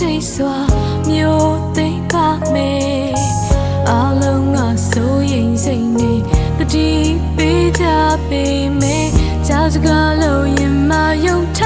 တိတ်စွာမျိုးသိကမေအလုံးကစိုးရင်စိတ်နေတတိပေးကြပေမေကြောက်စကားလုံးရင်မယုံထ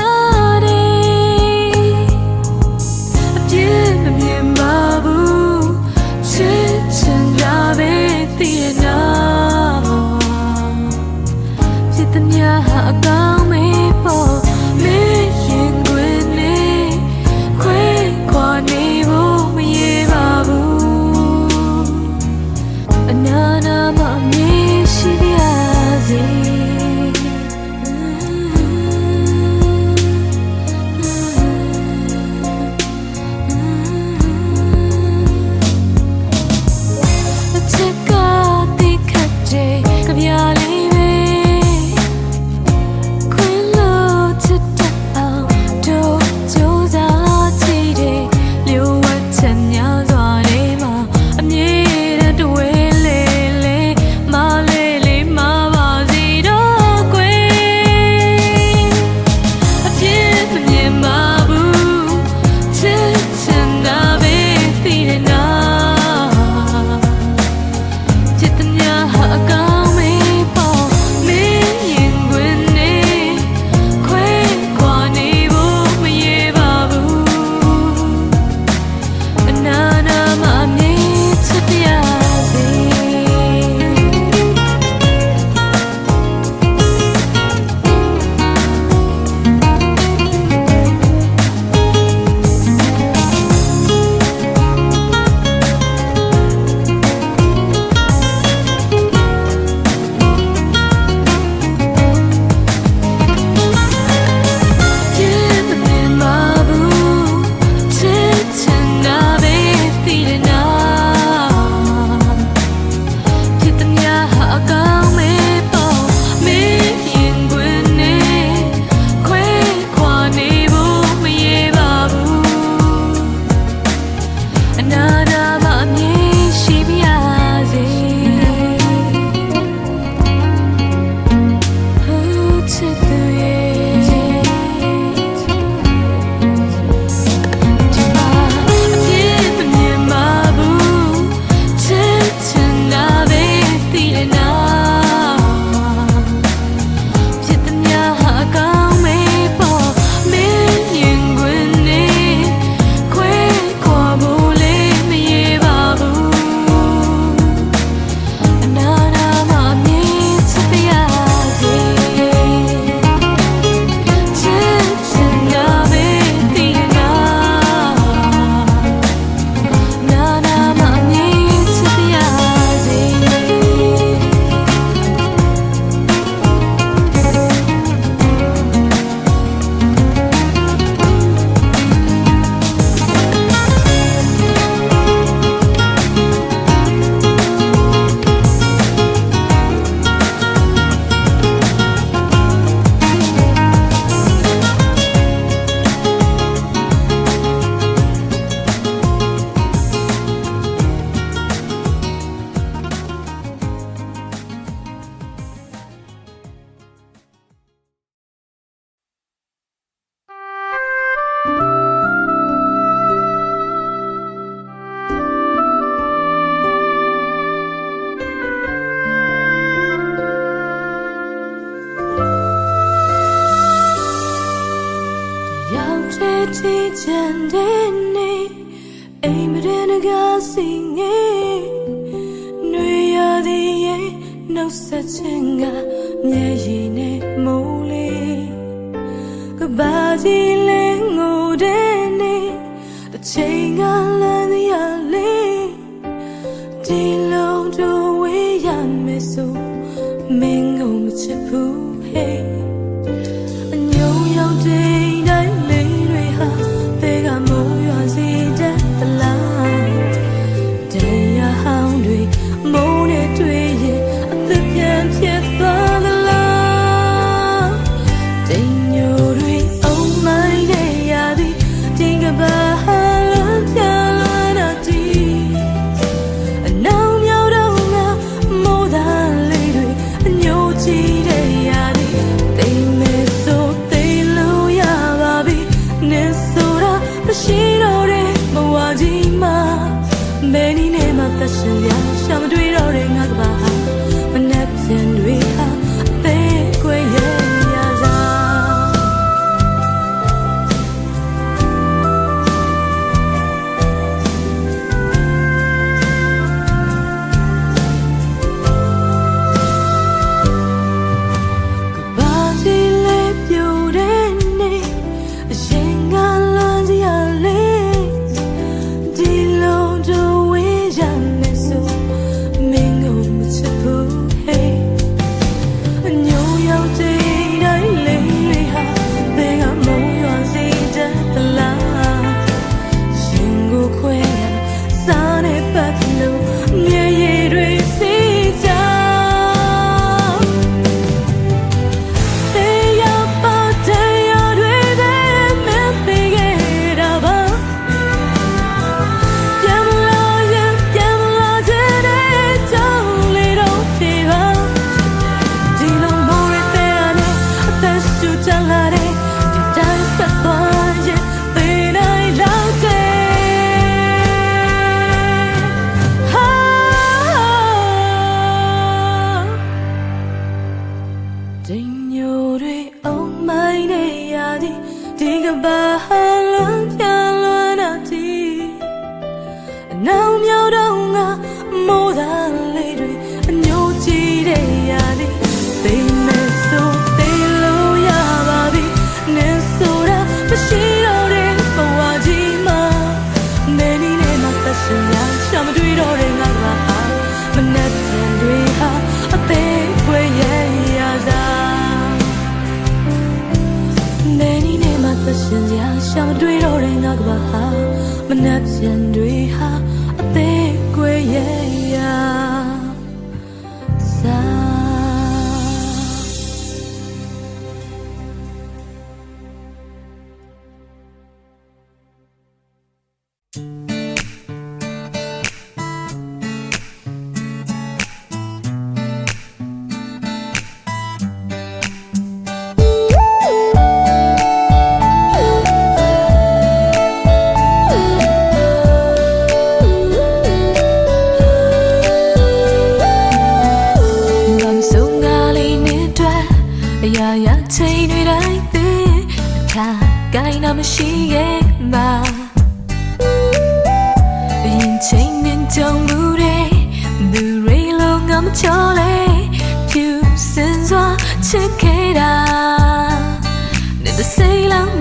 ချင်းကလမ်းရလေဒီ hands, yeah.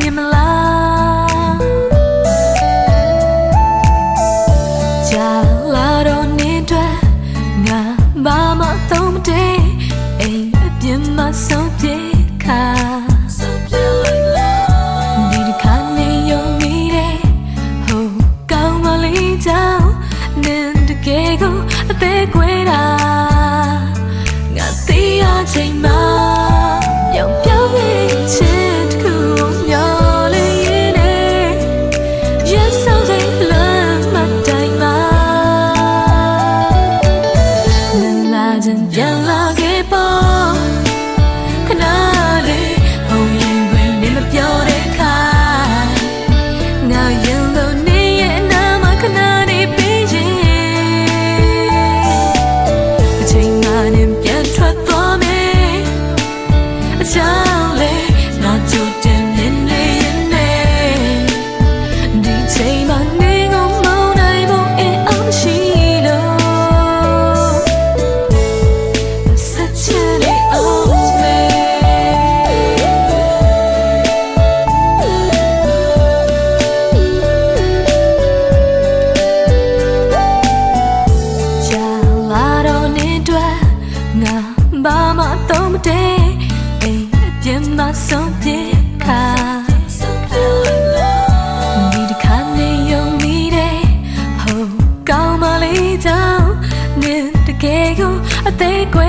him like ပြန်လာခဲ့ပါ ဆုံးပြခါဒီတစ်ခါနေယုံမိတယ်ဟိုကောင်းမလေးကြောင့်နင်တကယ်ကိုအသေးကွယ်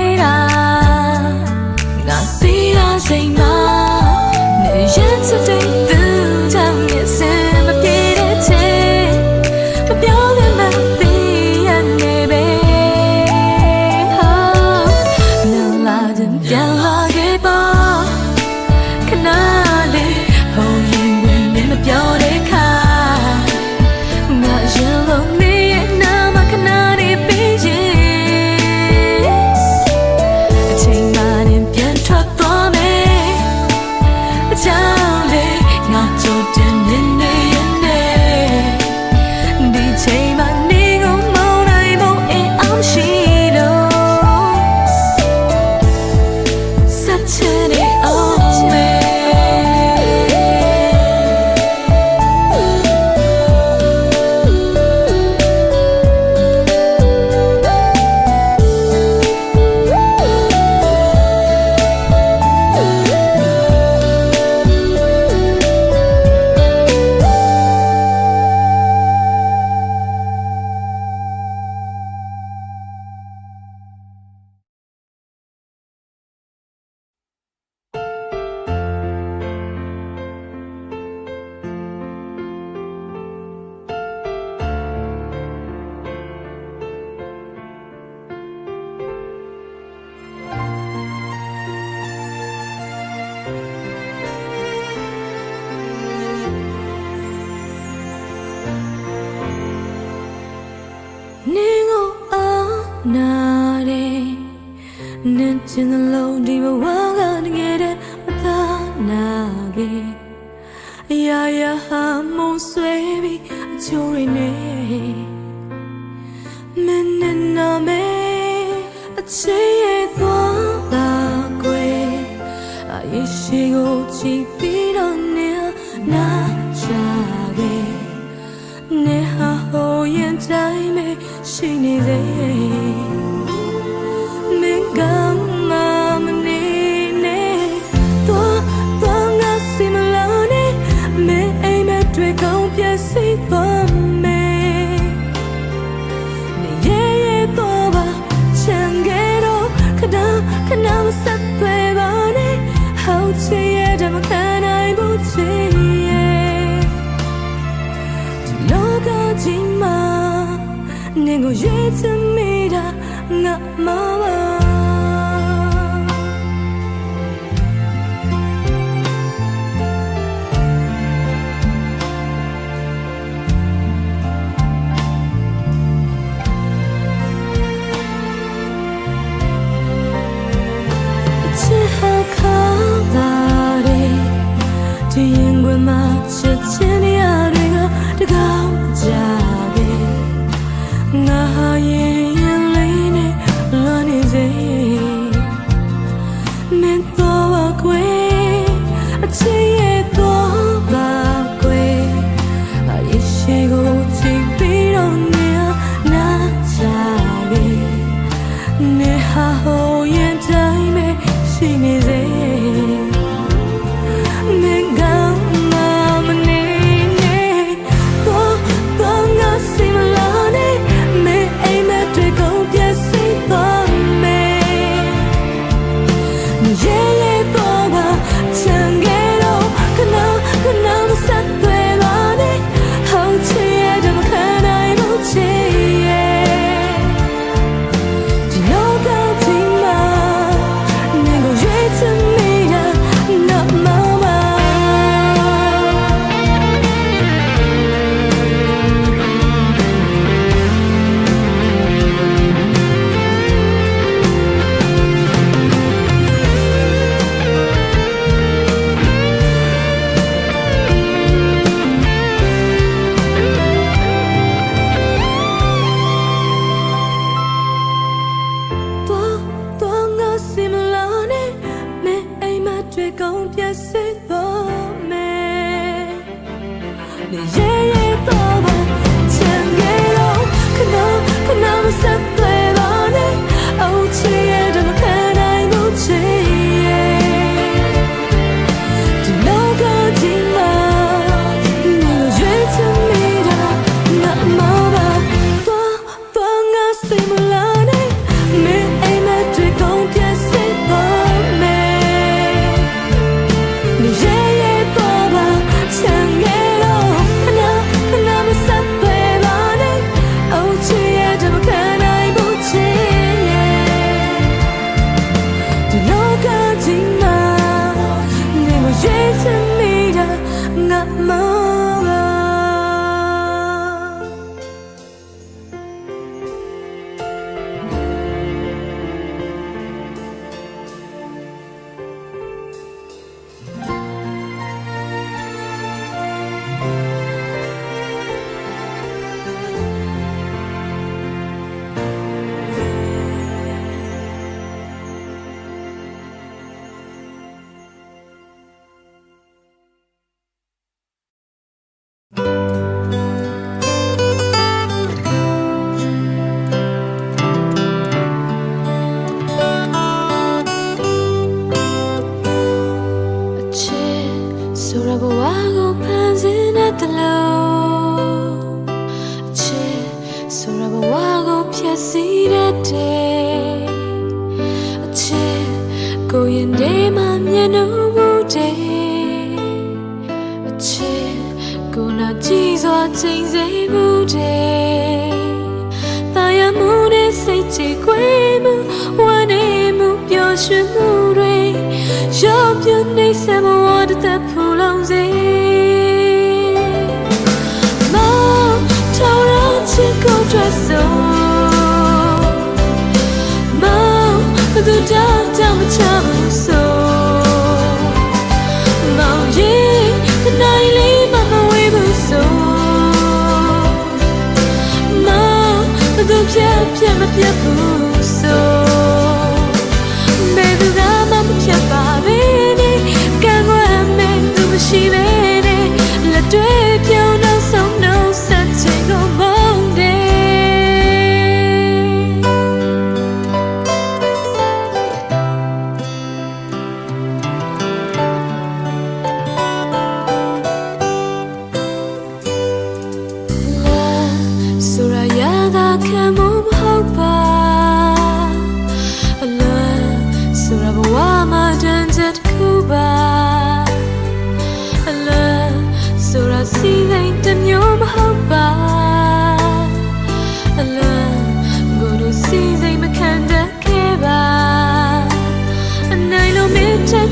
နာတယ်နဲ့ချင်လုံးဒီဘဝကတကယ်တည်းမသာနာပဲအရာရာဟာမုံဆွဲပြီးအချိုးရင်းနေမင်းနဲ့နာမဲအချိန် တွေ့ကောင်းပြည့်စုံပါမယ်နေရဲရဲတော့ပါချမ်းငယ်တော့ခဏခဏမဆက်ပဲပါနဲ့ဟောက်ချေရတဲ့မခံနိုင်ဘူးချေရဲ့ဒီလောကကြီးမှာနေကိုရဲ မျက်နှာမူတည်းအချစ်ကိုလာကြည့်စွာချိန်စေမှုတည်းတာယာမှုနဲ့စိတ်ချကွယ်မှုဝမ်းနေမှုပျော်ရွှင်မှုတွေရောပြနေစမဝတ်တဲ့ဖူလုံးစေမောင်ထောင်ရချစ်ကိုတွေ့ဆုံး ပြတ်ပြတ်မပြတ်ဘူးဆိုဘယ်သူက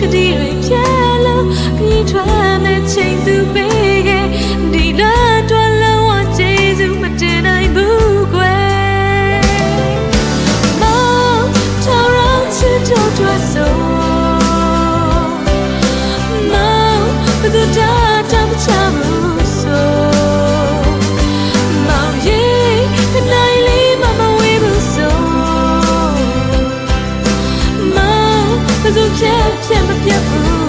dire bien. you through.